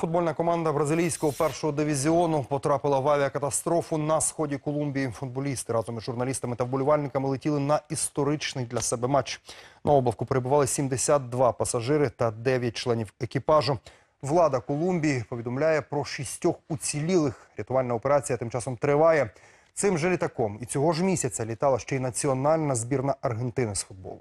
Футбольна команда бразилійського першого дивізіону потрапила в авіакатастрофу на сході Колумбії. Футболісти разом із журналістами та вболівальниками летіли на історичний для себе матч. На облавку перебували 72 пасажири та 9 членів екіпажу. Влада Колумбії повідомляє про шістьох уцілілих. Рятувальна операція тим часом триває. Цим же літаком і цього ж місяця літала ще й національна збірна Аргентини з футболу.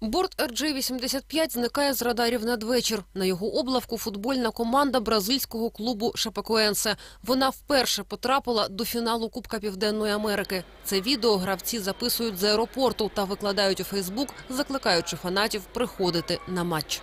Борт RJ-85 зникає з радарів надвечір. На його облавку футбольна команда бразильського клубу Шапекоенсе. Вона вперше потрапила до фіналу Кубка Південної Америки. Це відео гравці записують з аеропорту та викладають у Фейсбук, закликаючи фанатів приходити на матч.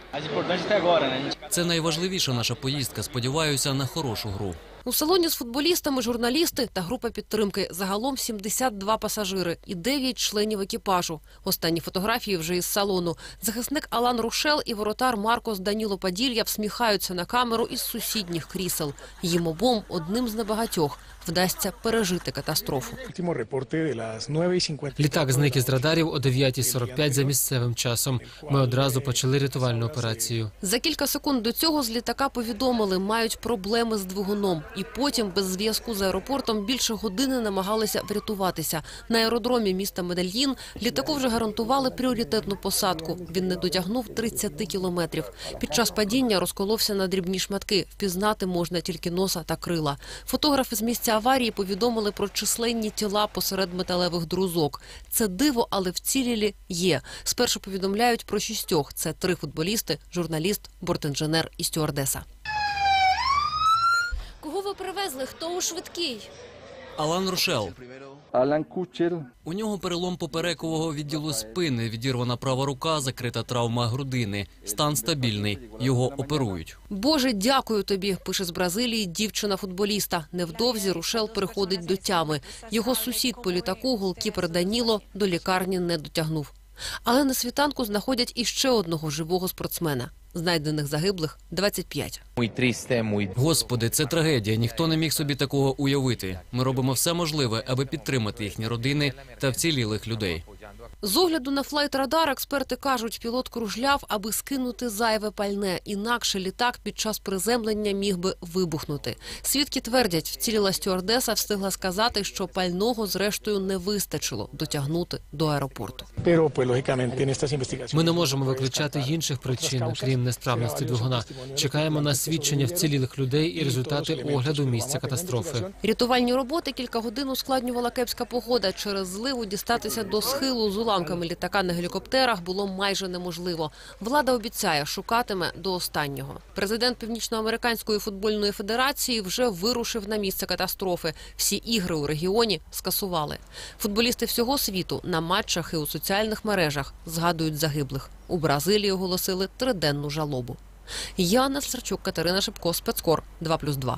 Це найважливіша наша поїздка. Сподіваюся на хорошу гру. У салоні з футболістами журналісти та група підтримки. Загалом 72 пасажири і 9 членів екіпажу. Останні фотографії вже із салону. Захисник Алан Рушел і воротар Маркос Даніло Паділья всміхаються на камеру із сусідніх крісел. Їм обом одним з небагатьох вдасться пережити катастрофу. Último reporte de las 9.50. Літак зник із радарів о 9.45 за місцевим часом. Ми одразу почали рятувальну операцію. За кілька секунд до цього з літака повідомили, мають проблеми з двигуном. І потім, без зв'язку з аеропортом, більше години намагалися врятуватися. На аеродромі міста Медельїн літаку вже гарантували пріоритетну посадку. Він не дотягнув 30 кілометрів. Під час падіння розколовся на дрібні шматки. Впізнати можна тільки носа та крила. Фотографи з місця аварії повідомили про численні тіла посеред металевих друзок. Це диво, але вцілілі є. Спершу повідомляють про шістьох. Це три футболісти, журналіст, бортінженер і стюардеса. Кого ви привезли? Хто у швидкій? Алан Рушел. Alan Kutcher, У нього перелом поперекового відділу спини, відірвана права рука, закрита травма грудини. Стан стабільний. Його оперують. Боже, дякую тобі. Пише з Бразилії дівчина-футболіста. Невдовзі Рушел приходить до тями. Його сусід по літаку, голкіпер Даніло, до лікарні не дотягнув. Але на світанку знаходять іще одного живого спортсмена. Знайдених загиблих 25. Muy triste, muy Господи, це трагедія. Ніхто не міг собі такого уявити. Ми робимо все можливе, аби підтримати їхні родини та вцілілих людей. З огляду на флайт-радар експерти кажуть, пілот кружляв, аби скинути зайве пальне. Інакше літак під час приземлення міг би вибухнути. Свідки твердять, вціліла стюардеса встигла сказати, що пального зрештою не вистачило дотягнути до аеропорту. Ми не можемо виключати інших причин, крім несправності двигуна. Чекаємо на свідчення вцілілих людей і результати огляду місця катастрофи. Рятувальні роботи кілька годин ускладнювала кепська погода. Через зливу дістатися до схилу з уламками літака на гелікоптерах було майже неможливо. Влада обіцяє, шукатиме до останнього. Президент Північноамериканської футбольної федерації вже вирушив на місце катастрофи. Всі ігри у регіоні скасували. Футболісти всього світу на матчах і у соціальних мережах згадують загиблих. У Бразилії оголосили триденну жалобу. Яна Сарчук, Катерина Шипко, спецкор 2+,2.